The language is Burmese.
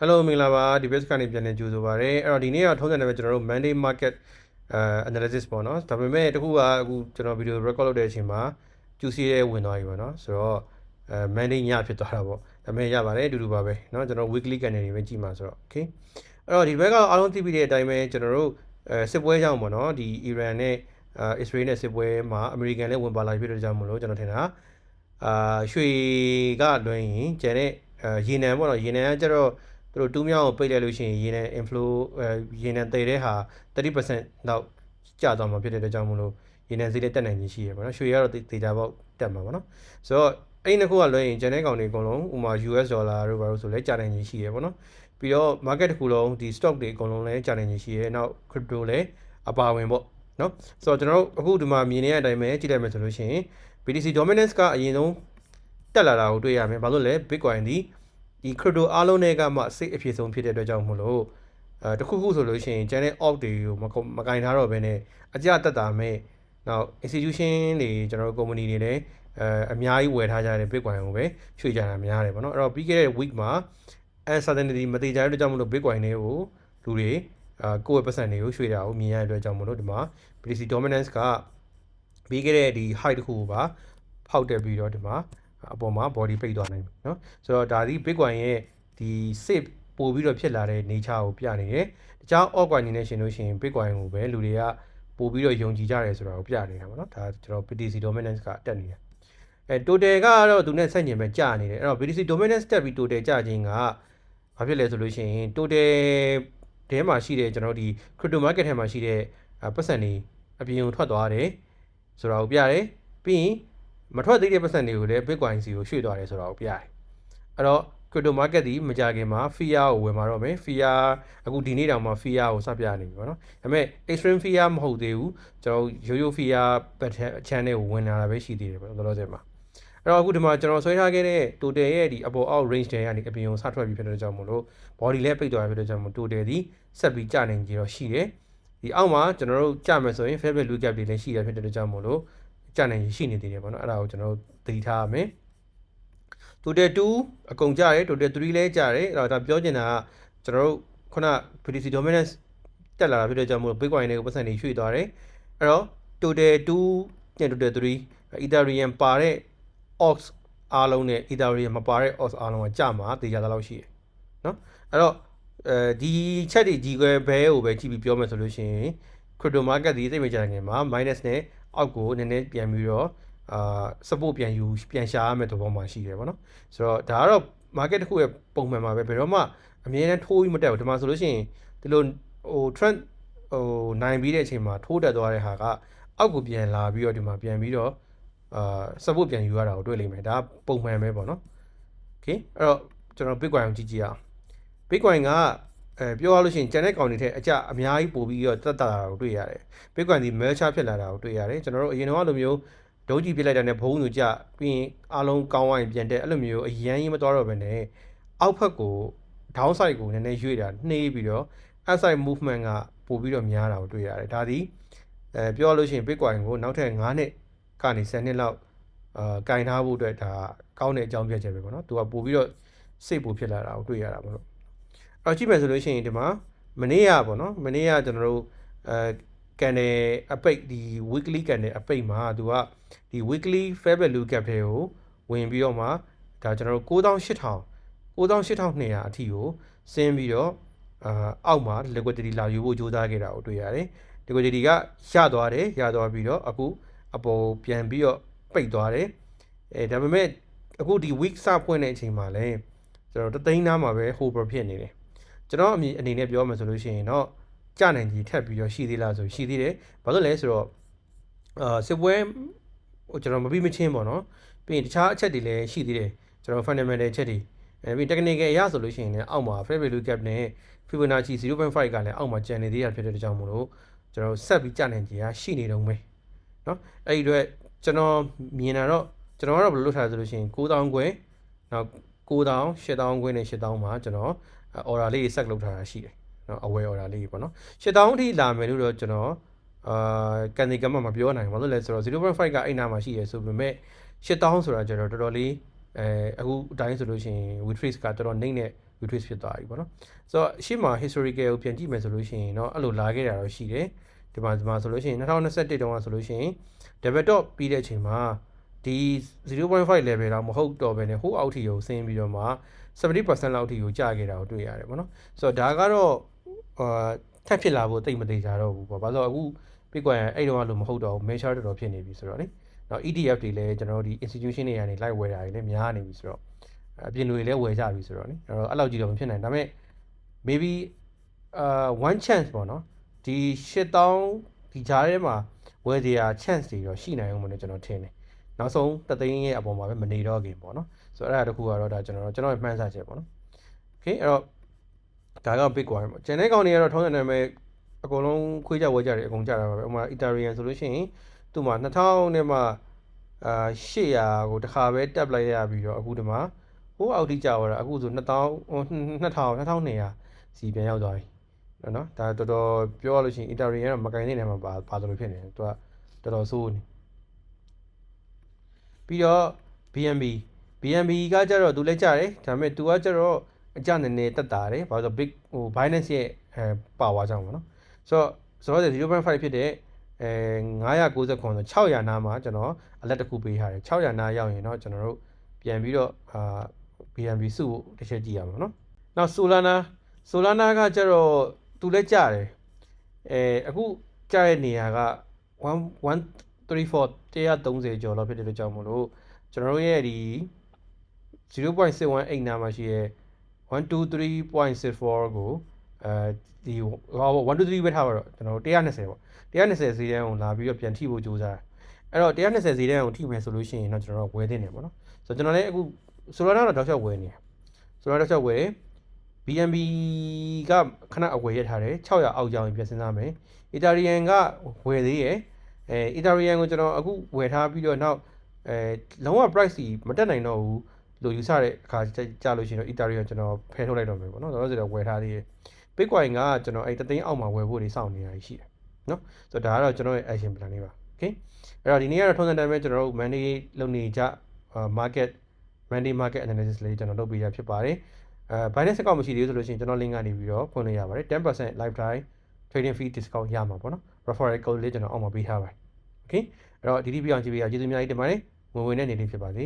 Hello မင်္ဂလာပါဒီ base ကနေပြန်လည်ကြိုဆိုပါရစေအဲ့တော့ဒီနေ့ကထုံးစံတယ်ပဲကျွန်တော်တို့ Monday market အဲ analysis ပေါ့နော်ဒါပေမဲ့တခုကအခုကျွန်တော်ဗီဒီယို record လုပ်တဲ့အချိန်မှာကျူစီရဲ့ဝင်သွားပြီပေါ့နော်ဆိုတော့အဲ Monday ညဖြစ်သွားတာပေါ့ဒါပေမဲ့ရပါတယ်အတူတူပါပဲเนาะကျွန်တော် weekly candle တွေပဲကြည့်မှာဆိုတော့ okay အဲ့တော့ဒီဘက်ကအားလုံးသိပြီးတဲ့အတိုင်းပဲကျွန်တော်တို့အဲစစ်ပွဲကြောင့်ပေါ့နော်ဒီ Iran နဲ့အဲ Israel နဲ့စစ်ပွဲမှာ American လည်းဝင်ပါလာဖြစ်တဲ့ကြောင့်မလို့ကျွန်တော်ထင်တာအာရွှေကလွှဲရင်ကျန်တဲ့အဲရေနံပေါ့နော်ရေနံကကျတော့ သူတို့တူးမြောင်းကိုပိတ်လိုက်လို့ရှိရင်ရေနံ inflow အဲရေနံတည်တဲ့ဟာ30%လောက်ကျသွားမှာဖြစ်တဲ့အတွက်ကြောင့်မလို့ရေနံဈေးလည်းတက်နိုင်ခြင်းရှိရပါတော့ရွှေကတော့တေချာပေါက်တက်မှာပေါ့နော်ဆိုတော့အဲ့ဒီနှစ်ခုကလွှဲရင်ကျန်တဲ့ကောင်တွေအကုန်လုံးဥမာ US ဒေါ်လာတို့ဘာလို့ဆိုလဲကျနိုင်ခြင်းရှိရပေါ့နော်ပြီးတော့ market တစ်ခုလုံးဒီ stock တွေအကုန်လုံးလည်းကျနိုင်ခြင်းရှိရနောက် crypto လည်းအပါဝင်ပေါ့နော်ဆိုတော့ကျွန်တော်တို့အခုဒီမှာမြင်နေတဲ့အတိုင်းပဲကြည့်လိုက်မယ်ဆိုလို့ရှိရင် BTC dominance ကအရင်ဆုံးတက်လာတာကိုတွေ့ရမယ်ဘာလို့လဲ Bitcoin ဒီ ဒီ crypto အားလုံးတွေကမှစိတ်အဖြစ်ဆုံးဖြစ်တဲ့အတွက်ကြောင့်မို့လို့အဲတခုခုဆိုလို့ရှိရင် channel off တွေကိုမမကင်ထားတော့ဘဲနဲ့အကြတက်တာမဲ့နောက် institution တွေကျွန်တော်တို့ company တွေလည်းအဲအများကြီးဝယ်ထားကြတဲ့ Bitcoin ကိုပဲရွှေ့ကြတာများတယ်ပေါ့နော်အဲ့တော့ပြီးခဲ့တဲ့ week မှာ uncertainty မတိကျတဲ့အတွက်ကြောင့်မလို့ Bitcoin တွေကိုလူတွေအာကိုယ့်ရဲ့ပတ်စံတွေကိုရွှေ့တာကိုမြင်ရတဲ့အတွက်ကြောင့်မလို့ဒီမှာ BTC dominance ကပြီးခဲ့တဲ့ဒီ height တစ်ခုကိုပါဖောက်တက်ပြီးတော့ဒီမှာ အပေါ်မှာ body ပိတ်သွားနိုင်ပြီเนาะဆိုတော့ဒါဒီ Bitcoin ရဲ့ဒီ safe ပို့ပြီးတော့ဖြစ်လာတဲ့ nature ကိုပြနေတယ်တခြား altcoin အနေနဲ့ရှင်လို့ရှိရင် Bitcoin ကိုပဲလူတွေကပို့ပြီးတော့ယုံကြည်ကြတယ်ဆိုတာကိုပြနေတာပေါ့နော်ဒါကျွန်တော် BTC dominance ကတက်နေတယ်အဲ total ကတော့သူနဲ့ဆက်ညင်ပဲကြာနေတယ်အဲ့တော့ BTC dominance တက်ပြီး total ကြာခြင်းကဘာဖြစ်လဲဆိုလို့ရှိရင် total ထဲမှာရှိတဲ့ကျွန်တော်တို့ဒီ crypto market ထဲမှာရှိတဲ့ပတ်စံတွေအပြင်ကိုထွက်သွားတယ်ဆိုတာကိုပြတယ်ပြီးရင် မထွက်သေးတဲ့ပတ်စံတွေကိုလည်း Bitcoin စီကိုရွှေ့သွားတယ်ဆိုတာကိုပြတယ်အဲ့တော့ crypto market ဒီမကြခင်မှာ fear ကိုဝင်มาတော့မယ် fear အခုဒီနေ့တောင်မှ fear ကိုစပြနေပြီပေါ့နော်ဒါပေမဲ့ extreme fear မဟုတ်သေးဘူးကျွန်တော်ရိုးရိုး fear channel ကိုဝင်လာတာပဲရှိသေးတယ်ပေါ့လောလောဆယ်မှာအဲ့တော့အခုဒီမှာကျွန်တော်ဆွဲထားခဲ့တဲ့ total ရဲ့ဒီအပေါ်အောက် range တွေကနေအပြင်ကိုစထွက်ပြီးဖြစ်တဲ့ကြောင့်မို့လို့ body လည်းပိတ်သွားဖြစ်တဲ့ကြောင့်မို့ total ဒီဆက်ပြီးကျနိုင်ကြတော့ရှိတယ်ဒီအောက်မှာကျွန်တော်တို့ကြမယ်ဆိုရင် fair value gap တွေလည်းရှိရဖြစ်တဲ့ကြောင့်မို့လို့ ကြနိုင်ရှိနေသေးတယ်ပေါ့နော်အဲ့ဒါကိုကျွန်တော်တို့သတိထားရမယ် total 2အကုန်ကြရတယ် total 3လည်းကြရတယ်အဲ့တော့ဒါပြောချင်တာကကျွန်တော်တို့ခုန BTC dominance တက်လာတာဖြစ်တဲ့ကြောင့်မို့ Bitcoin တွေကိုပတ်စံတွေရွှေ့သွားတယ်အဲ့တော့ total 2နဲ့ total 3 Ethereum ပါတဲ့ aux အားလုံးနဲ့ Ethereum မပါတဲ့ aux အားလုံးကကြမှာတေချာသလောက်ရှိတယ်နော်အဲ့တော့အဲဒီချက်တွေကြီးပဲဘဲကိုပဲကြည့်ပြီးပြောမယ်ဆိုလို့ရှိရင် crypto market ဒီစိတ်မကြငယ်မှာ minus နဲ့ အောက်ကိုနည်းနည်းပြန်ပြီးတော့အာ support ပြန်ယူပြန်ရှာရမယ့်သဘောမှရှိတယ်ပေါ့နော်ဆိုတော့ဒါကတော့ market တစ်ခုရဲ့ပုံမှန်မှာပဲဘယ်တော့မှအမြဲတမ်းထိုးပြီးမတက်ဘူးဒီမှာဆိုလို့ရှိရင်ဒီလိုဟို trend ဟိုနိုင်ပြီးတဲ့အချိန်မှာထိုးတက်သွားတဲ့ဟာကအောက်ကိုပြန်လာပြီးတော့ဒီမှာပြန်ပြီးတော့အာ support ပြန်ယူရတာကိုတွေ့လိမ့်မယ်ဒါပုံမှန်ပဲပေါ့နော် okay အဲ့တော့ကျွန်တော် bitcoin ကိုကြည့်ကြည့်အောင် bitcoin က အဲပြောရလို့ရှိရင် channel ကောင်တွေထက်အကြအများကြီးပို့ပြီးတော့တက်တာကိုတွေ့ရတယ် bitcoin ဒီ melcha ဖြစ်လာတာကိုတွေ့ရတယ်ကျွန်တော်တို့အရင်တော့လိုမျိုးဒုံးကြီးပြစ်လိုက်တာနဲ့ဘုံသူကြပြီးရင်အားလုံးကောင်းဝိုင်းပြန်တက်အဲ့လိုမျိုးအရန်ကြီးမတော်တော့ဘဲနဲ့အောက်ဖက်ကို down side ကိုနည်းနည်းရွေ့တာနှေးပြီးတော့ up side movement ကပို့ပြီးတော့များတာကိုတွေ့ရတယ်ဒါဒီအဲပြောလို့ရှိရင် bitcoin ကိုနောက်ထပ်9နှစ်ကနေ10နှစ်လောက်အာကင်ထားဖို့အတွက်ဒါကောင်းတဲ့အကြောင်းပြချက်ပဲပေါ့နော်သူကပို့ပြီးတော့စိတ်ပူဖြစ်လာတာကိုတွေ့ရတာပေါ့လို့ အဲ့ကြည့်မယ်ဆိုလို့ရှိရင်ဒီမှာမနေ့ကပေါ့နော်မနေ့ကကျွန်တော်တို့အဲကန်တယ်အပိတ်ဒီ weekly ကန်တယ်အပိတ်မှာသူကဒီ weekly fair value gap တွေကိုဝင်ပြီးတော့မှဒါကျွန်တော်တို့9800 98,200အထိကိုဆင်းပြီးတော့အာအောက်မှာ liquidity လာယူဖို့ကြိုးစားခဲ့တာကိုတွေ့ရတယ် liquidity ကရသွားတယ်ရသွားပြီးတော့အခုအပေါ်ပြန်ပြီးတော့ပိတ်သွားတယ်အဲဒါပေမဲ့အခုဒီ week စဖွင့်တဲ့အချိန်မှာလဲကျွန်တော်တသိန်းသားမှာပဲ hold ဖြစ်နေတယ် ကျွန်တော်အမြင်အနေနဲ့ပြောမှဆိုလို့ရှိရင်တော့ကြနိုင်ကြီးထပ်ပြီးတော့ရှိသေးလားဆိုရှိသေးတယ်ဘာလို့လဲဆိုတော့အာစစ်ပွဲဟိုကျွန်တော်မပြီးမချင်းပေါ့နော်ပြီးရင်တခြားအချက်တွေလည်းရှိသေးတယ်ကျွန်တော် fundamental အချက်တွေအဲပြီး technical အရဆိုလို့ရှိရင်လည်းအောက်မှာ fair value gap နဲ့ Fibonacci 0.5ကလည်းအောက်မှာကျန်နေသေးတာဖြစ်တဲ့ကြောင့်မို့လို့ကျွန်တော်ဆက်ပြီးကြနိုင်ကြီးကရှိနေတော့မယ်เนาะအဲ့ဒီအတွက်ကျွန်တော်မြင်တာတော့ကျွန်တော်ကတော့ဘယ်လိုလုပ်ထားလဲဆိုလို့ရှိရင်9000ခွဲနောက်9000 8000ခွဲနဲ့8000မှာကျွန်တော် order လေး set လုပ်ထားတာရှိတယ်နော် aware order လေးပေါ့နော်8000အထိလာမယ်လို့တော့ကျွန်တော်အာကန်ဒီကမမပြောနိုင်ဘူးဘာလို့လဲဆိုတော့0.5ကအိမ်နာမှာရှိရဆိုပေမဲ့8000ဆိုတာကျွန်တော်တော်တော်လေးအဲအခုအတိုင်းဆိုလို့ရှိရင် retrace ကတော်တော်နှိမ့်တဲ့ retrace ဖြစ်သွားပြီပေါ့နော်ဆိုတော့ရှေ့မှာ historical ကိုပြန်ကြည့်မယ်ဆိုလို့ရှိရင်တော့အဲ့လိုလာခဲ့တာတော့ရှိတယ်ဒီမှာဒီမှာဆိုလို့ရှိရင်2021တုန်းကဆိုလို့ရှိရင် develop ပြီးတဲ့အချိန်မှာ ဒီ0.5 level တော့မဟုတ်တော့ဘဲနဲ့ဟိုအောက်ထီကိုဆင်းပြီးတော့မှ70%လောက်ထီကိုကျခဲ့တာကိုတွေ့ရတယ်ပေါ့နော်ဆိုတော့ဒါကတော့အာထပ်ဖြစ်လာဖို့တိတ်မသေးကြတော့ဘူးပေါ့ဘာလို့လဲအခု Bitcoin အဲ့တော့လို့မဟုတ်တော့ဘူး measure တော်တော်ဖြစ်နေပြီဆိုတော့လေနောက် ETF တွေလည်းကျွန်တော်တို့ဒီ institution တွေကနေလိုက်ဝယ်တာတွေလည်းများနေပြီဆိုတော့အပြင်လူတွေလည်းဝယ်ကြပြီဆိုတော့လေအဲ့တော့အဲ့လောက်ကြီးတော့မဖြစ်နိုင်ဒါပေမဲ့ maybe uh one chance ပေါ့နော်ဒီ8000ဒီဂျားထဲမှာဝယ်စရာ chance တွေတော့ရှိနိုင်အောင်မလို့ကျွန်တော်ထင်တယ် နောက်ဆုံးတသိန်းရဲ့အပေါ်မှာပဲမနေတော့ခင်ပေါ့နော်ဆိုတော့အဲ့ဒါတခုကတော့ဒါကျွန်တော်ကျွန်တော်ရဲ့မှန်းဆချက်ပေါ့နော် okay အဲ့တော့ဒါက Bitcoin ပေါ့ကျန်တဲ့ကောင်တွေကတော့ထုံးစံနာမည်အကုန်လုံးခွေးကြဝဲကြတယ်အကုန်ကြတာပါပဲဥပမာ Ethereum ဆိုလို့ရှိရင်သူ့မှာ2000နဲ့မှအာ800ကိုတစ်ခါပဲတက်လိုက်ရပြီးတော့အခုဒီမှာဟိုအောက်ထိကြာသွားတာအခုဆို2000 2000 2200စီပြန်ရောက်သွားပြီနော်နော်ဒါတော်တော်ပြောရလို့ရှိရင် Ethereum ကတော့မကင်တဲ့နေရာမှာပါပါလို့ဖြစ်နေတယ်သူကတော်တော်ဆိုးနေ ပြီးတော့ BNB BNB ကကြတော့သူလည်းကြတယ်ဒါပေမဲ့သူကကြတော့အကြနည်းနည်းတက်တာတယ်ဘာလို့ဆို big ဟို Binance ရဲ့အဲပါဝါကြောင့်ပေါ့နော်ဆိုတော့ဆိုတော့0.5ဖြစ်တဲ့အဲ990ခွန်ဆို600နားမှာကျွန်တော်အလက်တစ်ခုပေးထားတယ်600နားရောက်ရင်တော့ကျွန်တော်တို့ပြန်ပြီးတော့အာ BNB စုကိုတစ်ချက်ကြည့်ရမှာနော်နောက် Solana Solana ကကျတော့သူလည်းကြတယ်အဲအခုကြတဲ့နေရာက1 134 130ကျော်လောက်ဖြစ်တဲ့အတွက်ကြောင့်မလို့ကျွန်တော်တို့ရဲ့ဒီ0.718နားမှာရှိရဲ့123.64ကိုအဲဒီဟော123ပဲထားပါတော့ကျွန်တော်တို့120ပေါ့120ဈေးတန်းကိုလာပြီးတော့ပြန်ထိဖို့ကြိုးစားအဲ့တော့120ဈေးတန်းကိုထိမယ်ဆိုလို့ရှိရင်တော့ကျွန်တော်တို့ဝယ်သင့်တယ်ပေါ့နော်ဆိုတော့ကျွန်တော်လည်းအခုဆိုတော့တော့တောက်လျှောက်ဝယ်နေတယ်ဆိုတော့တောက်လျှောက်ဝယ် BNB ကခဏအဝယ်ရထားတယ်600အောက်ကြောင်းပြန်စဉ်းစားမယ် Ethereum ကဝယ်သေးရယ် အဲ Ethereum ကိုကျွန်တော်အခုဝယ်ထားပြီးတော့နောက်အဲလုံးဝ price ကြီးမတက်နိုင်တော့ဘူးလို့ယူဆတဲ့အခါကြာလို့ရှိရင်တော့ Ethereum ကျွန်တော်ဖယ်ထုတ်လိုက်တော့မယ်ပေါ့နော်တော့ဆိုတော့ဝယ်ထားသေးတယ် Bitcoin ကကျွန်တော်အဲ့တသိန်းအောက်မှာဝယ်ဖို့တွေစောင့်နေတာရှိတယ်နော်ဆိုတော့ဒါကတော့ကျွန်တော်ရဲ့ action plan လေးပါ okay အဲ့တော့ဒီနေ့ကတော့ထုံးစံတိုင်းပဲကျွန်တော်တို့ Monday လုပ်နေကြ market Monday market analysis လေးကျွန်တော်လုပ်ပေးရဖြစ်ပါတယ်အဲ Binance account မရှိသေးဘူးဆိုလို့ရှိရင်ကျွန်တော် link ကနေပြီးတော့ဖွင့်လို့ရပါတယ်10% lifetime trading fee discount ရမှာပေါ့နော် referral code လေးကျွန်တော်အောက်မှာပေးထားပါတယ် okay အဲ့တော့ဒီဒီပြောင်းကြည့်ပေးရကျေးဇူးအများကြီးတင်ပါတယ်ဝင်ဝင်တဲ့နေလေးဖြစ်ပါစေ